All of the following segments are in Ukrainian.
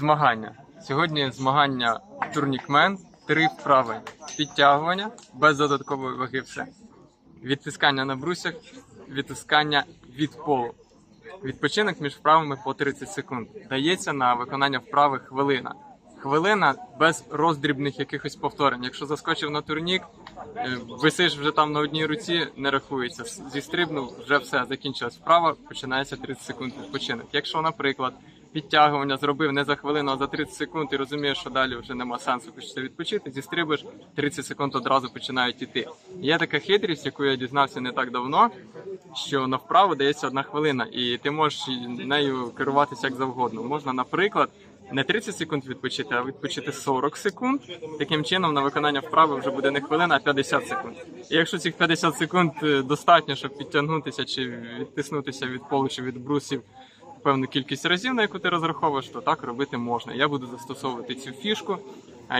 Змагання. Сьогодні змагання турнікмен, три вправи. Підтягування без додаткової ваги все. Відтискання на брусях, відтискання від полу. Відпочинок між вправами по 30 секунд. Дається на виконання вправи хвилина. Хвилина без роздрібних якихось повторень. Якщо заскочив на турнік, е, висиш вже там на одній руці, не рахується. Зістрибнув, вже все, закінчилась вправа, починається 30 секунд відпочинок. Якщо, наприклад, підтягування зробив не за хвилину, а за 30 секунд і розумієш, що далі вже нема сенсу хочеться відпочити, зістрибиш, 30 секунд одразу починають іти. Є така хитрість, яку я дізнався не так давно, що на вправу дається одна хвилина, і ти можеш нею керуватися як завгодно. Можна, наприклад, не 30 секунд відпочити, а відпочити 40 секунд. Таким чином на виконання вправи вже буде не хвилина, а 50 секунд. І якщо цих 50 секунд е, достатньо, щоб підтягнутися чи відтиснутися від полу чи від брусів певну кількість разів, на яку ти розраховуєш, то так робити можна. Я буду застосовувати цю фішку.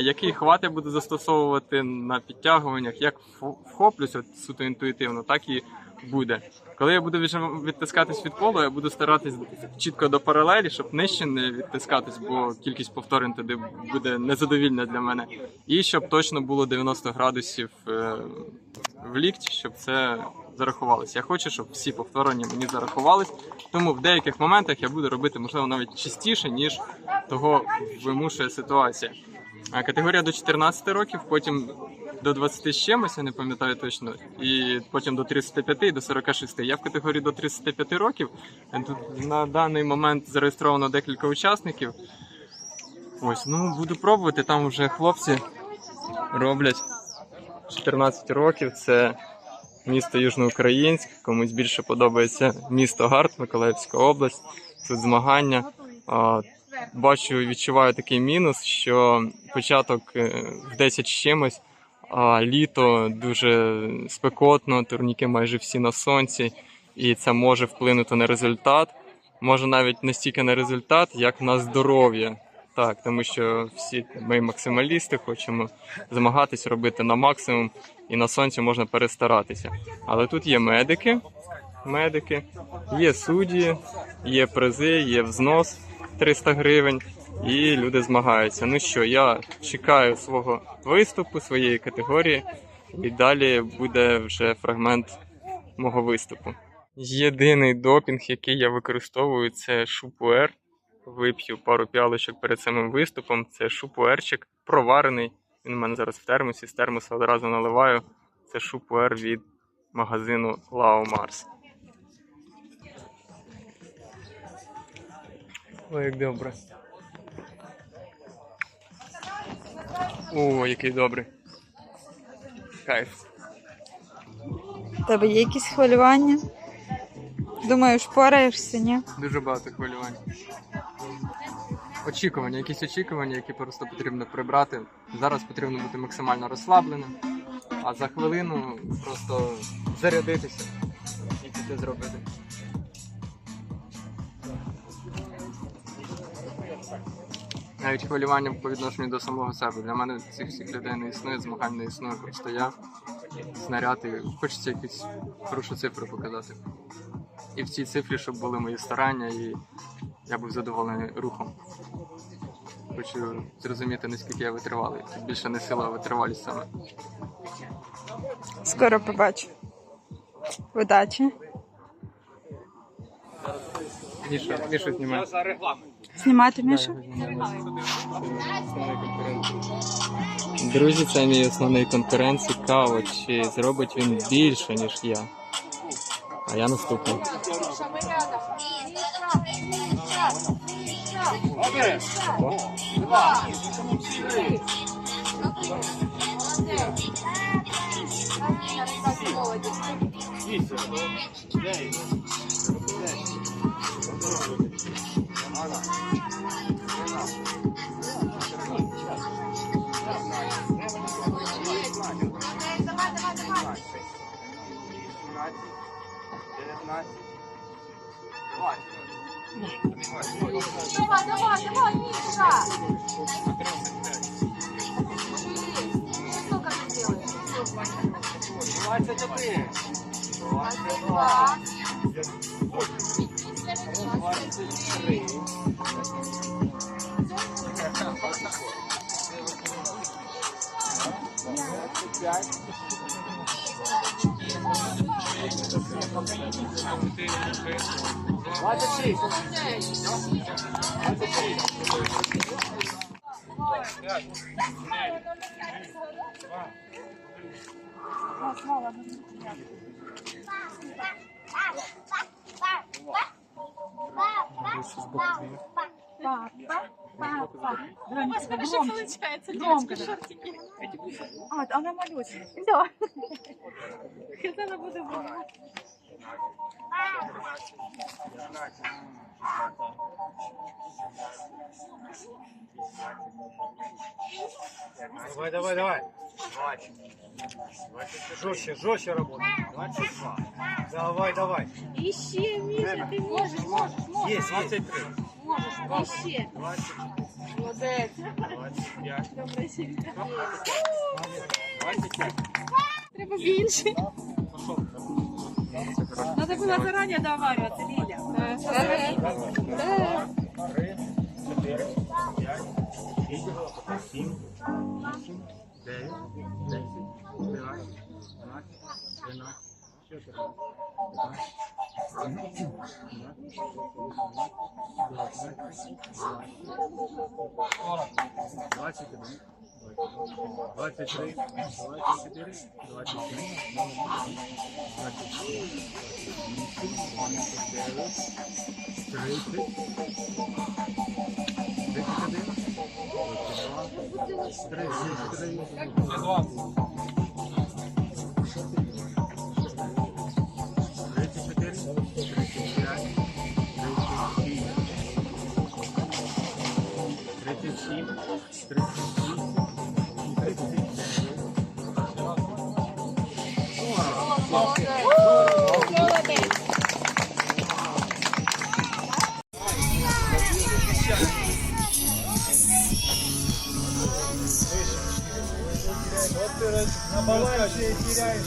Який хват я буду застосовувати на підтягуваннях, як вхо- вхоплюсь от суто інтуїтивно, так і буде. Коли я буду відтискатись від полу, я буду старатись чітко до паралелі, щоб нижче не відтискатись, бо кількість повторень тоді буде незадовільна для мене. І щоб точно було 90 градусів е, в лікті, щоб це зарахувалось. Я хочу, щоб всі повторення мені зарахувались. Тому в деяких моментах я буду робити, можливо, навіть частіше, ніж того вимушує ситуація. Категорія до 14 років, потім до 20 з чимось, я не пам'ятаю точно, і потім до 35 і до 46. Я в категорії до 35 років. Тут на даний момент зареєстровано декілька учасників. Ось, ну буду пробувати. Там вже хлопці роблять 14 років. Це місто Южноукраїнськ. Комусь більше подобається місто Гарт, Миколаївська область. Тут змагання. Бачу, відчуваю такий мінус, що початок е, в 10 з чимось, а літо дуже спекотно, турніки майже всі на сонці, і це може вплинути на результат. Може навіть не стільки на результат, як на здоров'я. Так, тому що всі ми максималісти хочемо змагатись робити на максимум, і на сонці можна перестаратися. Але тут є медики, медики, є судді, є призи, є взнос 300 гривень, і люди змагаються. Ну що, я чекаю свого виступу, своєї категорії, і далі буде вже фрагмент мого виступу. Єдиний допінг, який я використовую, це шупуер. Вип'ю пару п'ялочок перед самим виступом. Це шупуерчик проварений. Він у мене зараз в термосі, з термоса одразу наливаю. Це шупуер від магазину Lao Mars. Ой, як добре. О, який добрий. Кайф. У тебе є якісь хвилювання? Думаю, впораєшся, ні? Дуже багато хвилювань. Очікування, якісь очікування, які просто потрібно прибрати. Зараз потрібно бути максимально розслабленим, а за хвилину просто зарядитися і піти зробити. Навіть хвилювання по відношенню до самого себе. Для мене цих всіх людей не існує, змагань не існує. Просто я снаряд і хочеться якісь хорошу цифру показати. І в цій цифрі, щоб були мої старання, і я був задоволений рухом. Хочу зрозуміти, наскільки я витривалий. Тут більше не сила, а витривалість саме. Скоро побачу. Удачі. Міша, Мішу знімає. Знімати Мішу? Друзі, це мій основний конкурент. Цікаво, чи зробить він більше, ніж я. А я наступний. 15. Давай, давай, давай, Миша! Сколько ты делаешь? 24. 22. 23. Пять. Громко. А, она малюсенькая. Все. Хотела буду Давай, давай, давай. Жестче, жестче работай. 22. Давай, давай. Ищи, Миша, ты можешь, можешь, можешь. Есть, есть. Можешь, ищи. 20, Молодець. 25. Добре, сім'я. 25. Треба більше. Надо було зарані договарюватися, Ліля. Да. 3, 4, 5, 6, 7, 8, 9, 10, 11, 12, 13, 14, 15, 21, 23, 24, 25, 37, 38, На балансе теряешь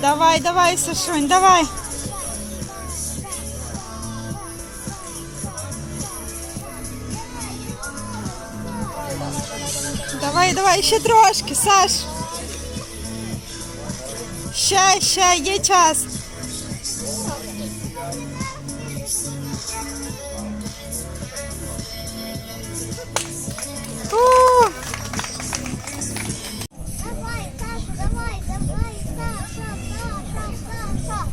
Давай, давай, Сашунь, давай. Давай, давай, ще трошки, Саш. Ще, ще, є час. У! Давай, Саша, давай, давай, Саша, Саша, Саша.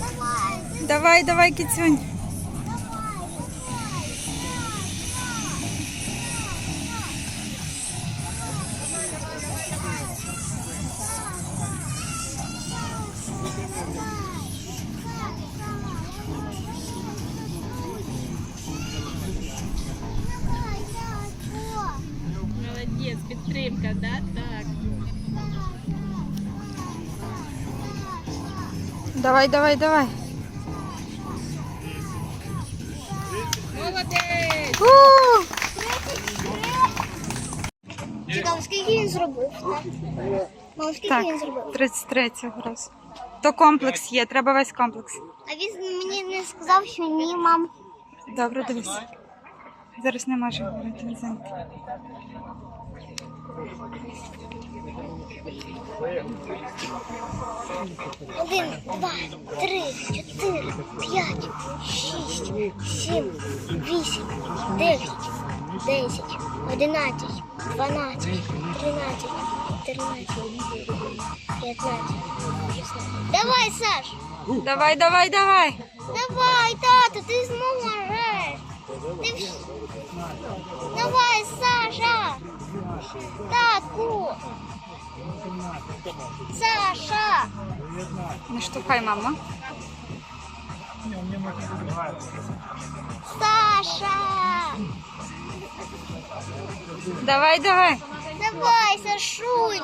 Давай, Давай, давай, кицюнь. Молодець, да? Так. Давай, давай, давай. Молодець! У! Цікаво, скільки він зробив? Мам, скільки Так, зробив? 33 цього разу. То комплекс є, треба весь комплекс. А він мені не сказав, що ні, мам. Добре, дивись. Зараз не можу говорити Лізенька. Один, два, три, чотири, п'ять, шість, сім, вісім, дев'ять, десять, одинадцять, дванадцять, тринадцять, чотирнадцять, п'ятнадцять, шістнадцять. Давай, Саш! Давай, давай, давай. Давай, тато, ти зможеш! Ти вс- Давай, Саша! Татку! Саша! Не штовхай, мама. Саша! Давай, давай. Давай, Сашунь!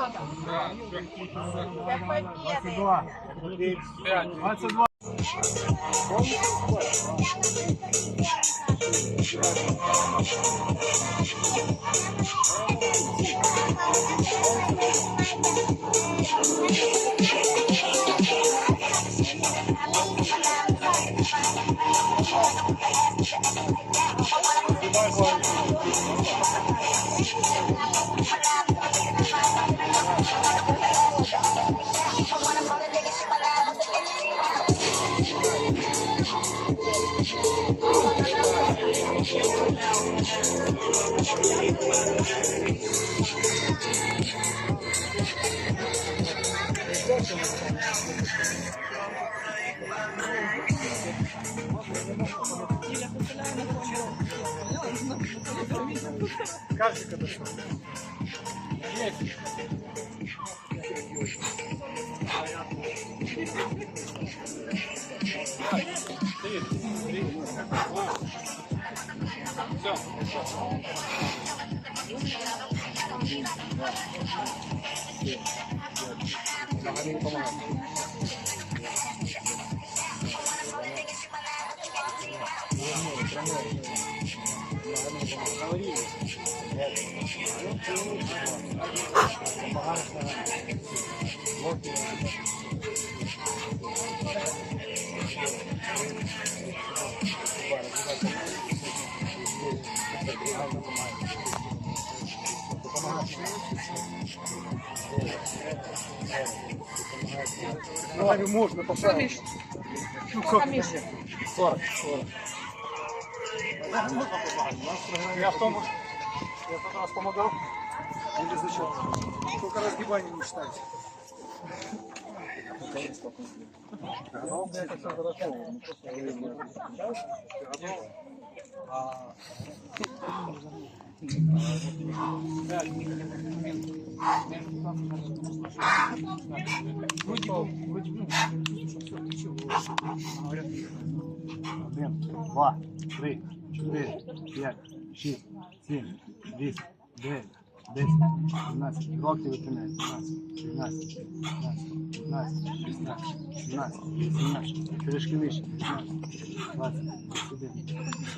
22. I'm Картика дошла. Давай, можно, пожалуйста. Ну, как? 40, 40. Я в том, я тот раз помогал. Или зачем? Только разгибание не считайте. Один, два, три, чотири, п'ять, шість, сім, вісім, дев'ять, десять, одинадцять. Років витиняють. Дванадцять, тринадцять, п'ятнадцять, шістнадцять, сімнадцять, вісімнадцять. Трішки вище. П'ятнадцять, двадцять, двадцять один,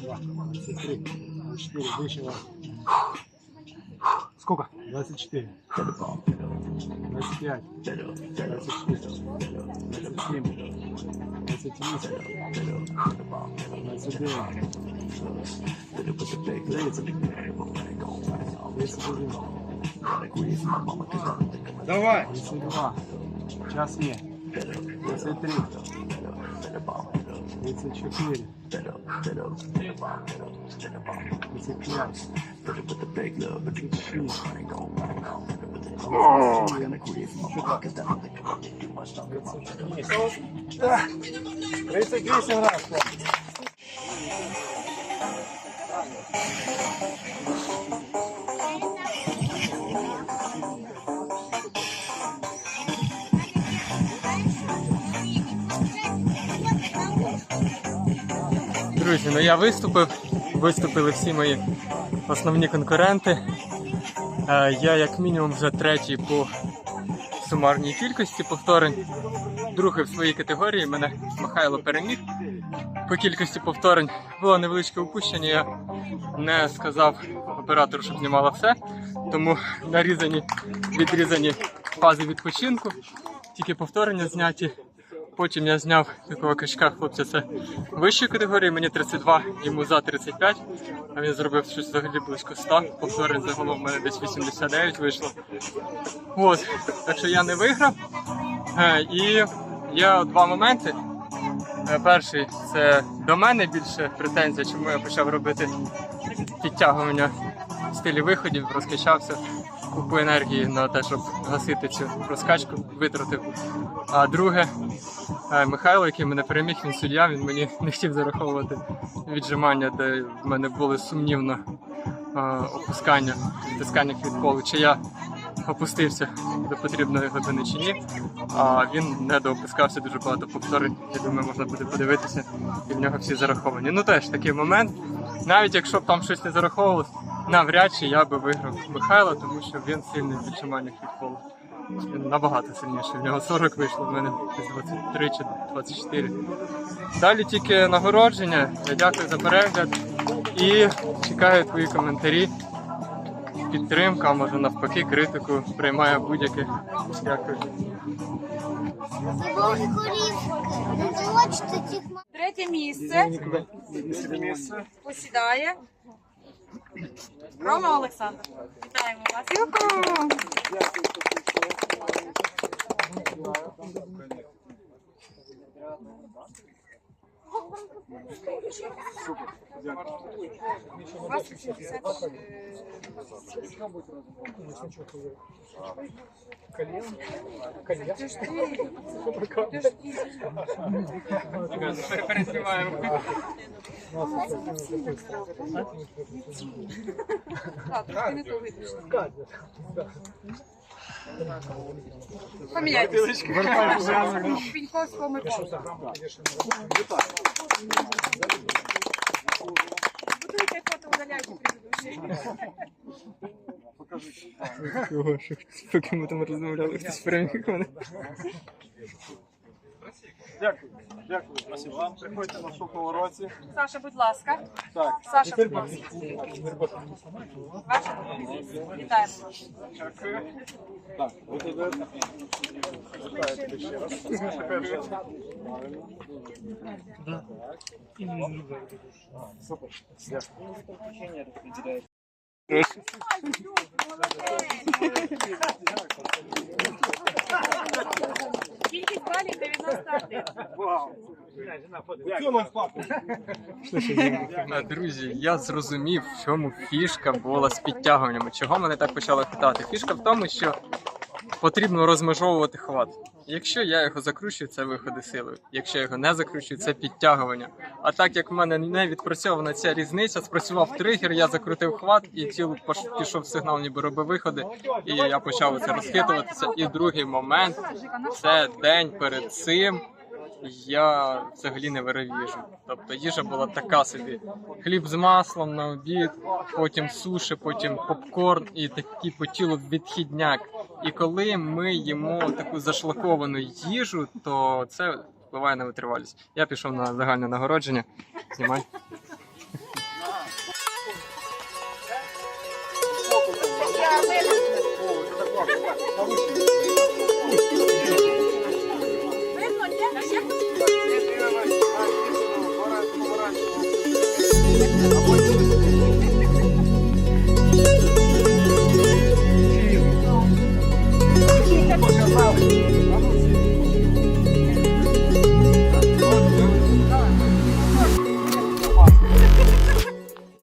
два, двадцять три, двадцять чотири, вище. Сколько? 24. 25. 26. 27. 29. Давай. 32. Час є. 33. 34. 35. Тридцать вісім раз. Друзі, ну я виступив, виступили всі мої основні конкуренти. Е, Я як мінімум вже третій по сумарній кількості повторень. Другий в своїй категорії мене Михайло переміг. По кількості повторень було невеличке упущення. Я не сказав оператору, щоб знімала все. Тому нарізані, відрізані фази відпочинку, тільки повторення зняті. Потім я зняв такого качка хлопця, це вищої категорії, мені 32, йому за 35. А він зробив щось взагалі близько 100. Повторень загалом в мене десь 89 вийшло. От, так що я не виграв. Е, і є два моменти. Е, Перший це до мене більше претензія, чому я почав робити підтягування в стилі виходів, розкачався, купу енергії на те, щоб гасити цю розкачку, витратив. А друге, е, Михайло, який мене переміг, він суддя, він мені не хотів зараховувати віджимання, де в мене були сумнівно е, опускання, відтискання від. Чи я опустився до потрібної глибини чи ні. А він не доопускався дуже багато повторень. Я думаю, можна буде подивитися, і в нього всі зараховані. Ну теж такий момент. Навіть якщо б там щось не зараховувалось, навряд чи я би виграв Михайла, тому що він сильний в віджиманнях від полу. Він набагато сильніший. В нього 40 вийшло, в мене десь 23 чи 24. Далі тільки нагородження. Я дякую за перегляд і чекаю твої коментарі. Підтримка, а може навпаки, критику приймаю будь-яке. Дякую. Третє місце посідає. Рома Олександр. Вітаємо вас. У вас 80 Переспіваємо. Так, трохи не то видно. Поміняйтесь. Піньковського Микола. Будуйте фото, удаляйте предыдущий. Чого, що поки ми там розмовляли, хтось переміг мене. Дякую. Дякую. Спасибо вам. Приходьте на наступному році. Саша, будь ласка. Так. Саша, будь ласка. Ваша пропозиція. Вітаємо вас. Дякую. Так, ви туди. Ще раз. Перше. Супер. Дякую. Кількість балів 91. Вау. Друзі, я зрозумів, в чому фішка була з підтягуваннями. Чого мене так почали питати? Фішка в тому, що потрібно розмежовувати хват. Якщо я його закручую, це виходи силою. Якщо я його не закручую, це підтягування. А так як в мене не відпрацьована ця різниця, спрацював тригер, я закрутив хват і тіло пішов сигнал, ніби робив виходи, і я почав це розхитуватися. І другий момент це день перед цим. Я взагалі не виравіжу. Тобто їжа була така собі: хліб з маслом на обід, потім суші, потім попкорн і такий по тілу відхідняк. І коли ми їмо таку зашлаковану їжу, то це впливає на витривалість. Я пішов на загальне нагородження. Знімай. Або